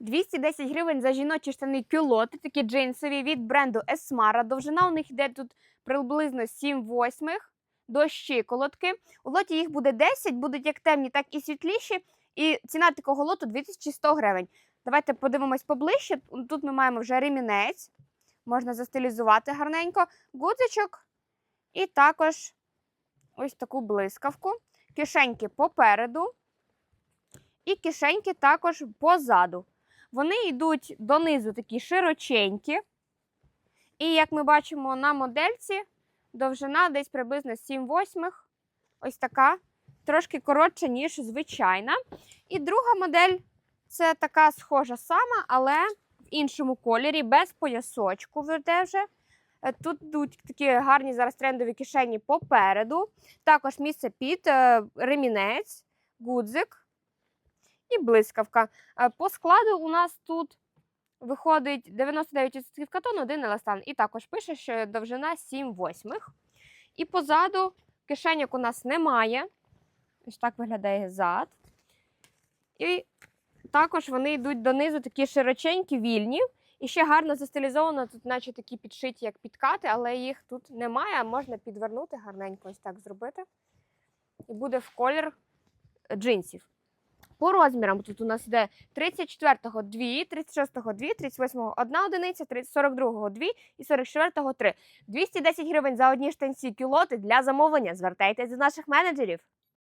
210 гривень за жіночі штани кюлоти, такі джинсові від бренду Esmara. Довжина у них йде тут приблизно 7 восьмих до щиколотки. У лоті їх буде 10, будуть як темні, так і світліші. І ціна такого лоту 2100 гривень. Давайте подивимось поближче. Тут ми маємо вже ремінець, можна застилізувати гарненько, гудзичок і також ось таку блискавку. Кишеньки попереду і кишеньки також позаду. Вони йдуть донизу такі широченькі. І як ми бачимо на модельці, довжина десь приблизно 7 восьмих. Ось така, трошки коротша, ніж звичайна. І друга модель це така схожа сама, але в іншому кольорі, без поясочку вже. Е, Тут йдуть такі гарні зараз трендові кишені попереду. Також місце під е, ремінець, гудзик і блискавка. Е, По складу у нас тут виходить 99% катону, один еластан. І також пише, що довжина 7 восьмих. І позаду кишеньок у нас немає. Ось так виглядає зад. І також вони йдуть донизу такі широченькі, вільні. І ще гарно застилізовано, тут наче такі підшиті, як підкати, але їх тут немає, а можна підвернути гарненько, ось так зробити. І буде в колір джинсів. По розмірам тут у нас йде 34-го 2, 36-го 2, 38-го 1 одиниця, 42-го 2 і 44-го 3. 210 гривень за одні штанці кілоти для замовлення. Звертайтесь до наших менеджерів.